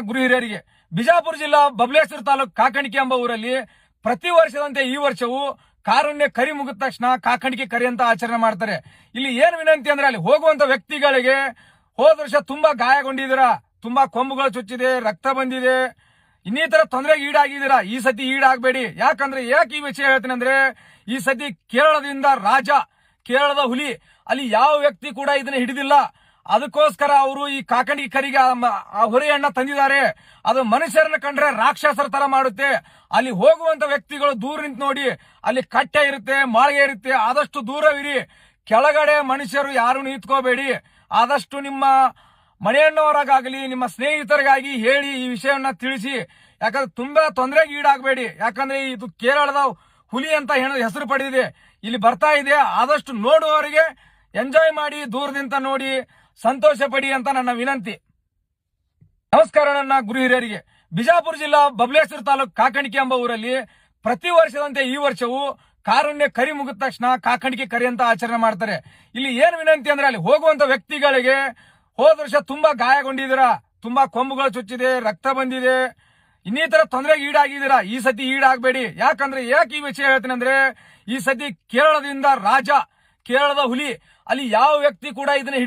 ಗುರು ಹಿರಿಯರಿಗೆ. ಬಿಜಾಪುರ ಜಿಲ್ಲಾ ಬಬಲೇಶ್ವರ ತಾಲೂಕು ಕಾಕಣಿಕೆ ಎಂಬ ಊರಲ್ಲಿ ಪ್ರತಿ ವರ್ಷದಂತೆ ಈ ವರ್ಷವೂ ಕಾರುಣ್ಯ ಕರಿ ಮುಗಿದ ತಕ್ಷಣ ಕಾಕಣಿಕೆ ಕರಿ ಅಂತ ಆಚರಣೆ ಮಾಡ್ತಾರೆ. ಇಲ್ಲಿ ಏನ್ ವಿನಂತಿ ಅಂದ್ರೆ ಅಲ್ಲಿ ಹೋಗುವಂತ ವ್ಯಕ್ತಿಗಳಿಗೆ ಹೋದ ವರ್ಷ ತುಂಬಾ ಗಾಯಗೊಂಡಿದ್ದೀರಾ? ತುಂಬಾ ಕೊಂಬುಗಳು ಚುಚ್ಚಿದೆ, ರಕ್ತ ಬಂದಿದೆ. ಇನ್ನಿತರ ತೊಂದರೆಗೆ ಈಡಾಗಿದ್ದೀರಾ? ಈ ಸತಿ ಈಡಾಗಬೇಡಿ. ಯಾಕಂದ್ರೆ ಯಾಕೆ ಈ ವಿಷಯ ಹೇಳ್ತೀನಿ ಅಂದ್ರೆ ಈ ಸತಿ ಕೇರಳದಿಂದ ರಾಜ, ಕೇರಳದ ಹುಲಿ. ಅಲ್ಲಿ ಯಾವ ವ್ಯಕ್ತಿ ಕೂಡ ಇದನ್ನ ಹಿಡಿದಿಲ್ಲ. ಅದಕ್ಕೋಸ್ಕರ ಅವರು ಈ ಕಾಕಂಡಿ ಕರಿಗೆ ಆ ಆ ತಂದಿದ್ದಾರೆ. ಅದು ಮನುಷ್ಯರನ್ನ ಕಂಡ್ರೆ ರಾಕ್ಷಸರ ತರ ಮಾಡುತ್ತೆ. ಅಲ್ಲಿ ಹೋಗುವಂತ ವ್ಯಕ್ತಿಗಳು ದೂರ ನಿಂತು ನೋಡಿ, ಅಲ್ಲಿ ಕಟ್ಟೆ ಇರುತ್ತೆ, ಮಾಳಿಗೆ ಇರುತ್ತೆ. ಆದಷ್ಟು ದೂರವಿರಿ. ಕೆಳಗಡೆ ಮನುಷ್ಯರು ಯಾರು ನಿಂತ್ಕೋಬೇಡಿ. ಆದಷ್ಟು ನಿಮ್ಮ ಮನೆಯನ್ನವರಾಗಲಿ ನಿಮ್ಮ ಸ್ನೇಹಿತರಿಗಾಗಿ ಹೇಳಿ ಈ ವಿಷಯವನ್ನ ತಿಳಿಸಿ. ಯಾಕಂದ್ರೆ ತುಂಬಾ ತೊಂದರೆಗೆ ಈಡಾಗಬೇಡಿ. ಯಾಕಂದ್ರೆ ಇದು ಕೇರಳದ ಹುಲಿ ಅಂತ ಹೆಸರು ಪಡೆದಿದೆ. ಇಲ್ಲಿ ಬರ್ತಾ ಇದೆ. ಆದಷ್ಟು ನೋಡುವವರಿಗೆ ಎಂಜಾಯ್ ಮಾಡಿ ದೂರದಿಂದ ನೋಡಿ. ಸಂತೋಷ ಪಡಿ ಅಂತ ನನ್ನ ವಿನಂತಿ. ನಮಸ್ಕಾರ ನನ್ನ ಗುರು ಹಿರಿಯರಿಗೆ. ಬಿಜಾಪುರ ಜಿಲ್ಲಾ ಬಬಲೇಶ್ವರ ತಾಲೂಕು ಕಾಕಣಿಕೆ ಎಂಬ ಊರಲ್ಲಿ ಪ್ರತಿ ವರ್ಷದಂತೆ ಈ ವರ್ಷವೂ ಕಾರುಣ್ಯ ಕರಿ ಮುಗಿದ ತಕ್ಷಣ ಕಾಕಣಿಕೆ ಕರಿ ಅಂತ ಆಚರಣೆ ಮಾಡ್ತಾರೆ. ಇಲ್ಲಿ ಏನ್ ವಿನಂತಿ ಅಂದ್ರೆ ಅಲ್ಲಿ ಹೋಗುವಂತ ವ್ಯಕ್ತಿಗಳಿಗೆ ಹೋದ ವರ್ಷ ತುಂಬಾ ಗಾಯಗೊಂಡಿದ್ದೀರಾ? ತುಂಬಾ ಕೊಂಬುಗಳು ಚುಚ್ಚಿದೆ, ರಕ್ತ ಬಂದಿದೆ. ಇನ್ನಿತರ ತೊಂದರೆಗೆ ಈಡಾಗಿದ್ದೀರಾ? ಈ ಸತಿ ಈಡಾಗಬೇಡಿ. ಯಾಕಂದ್ರೆ ಯಾಕೆ ಈ ವಿಷಯ ಹೇಳ್ತೀನಿ ಅಂದ್ರೆ ಈ ಸತಿ ಕೇರಳದಿಂದ ರಾಜ, ಕೇರಳದ ಹುಲಿ. ಅಲ್ಲಿ ಯಾವ ವ್ಯಕ್ತಿ ಕೂಡ ಇದನ್ನ ಹಿಡಿದು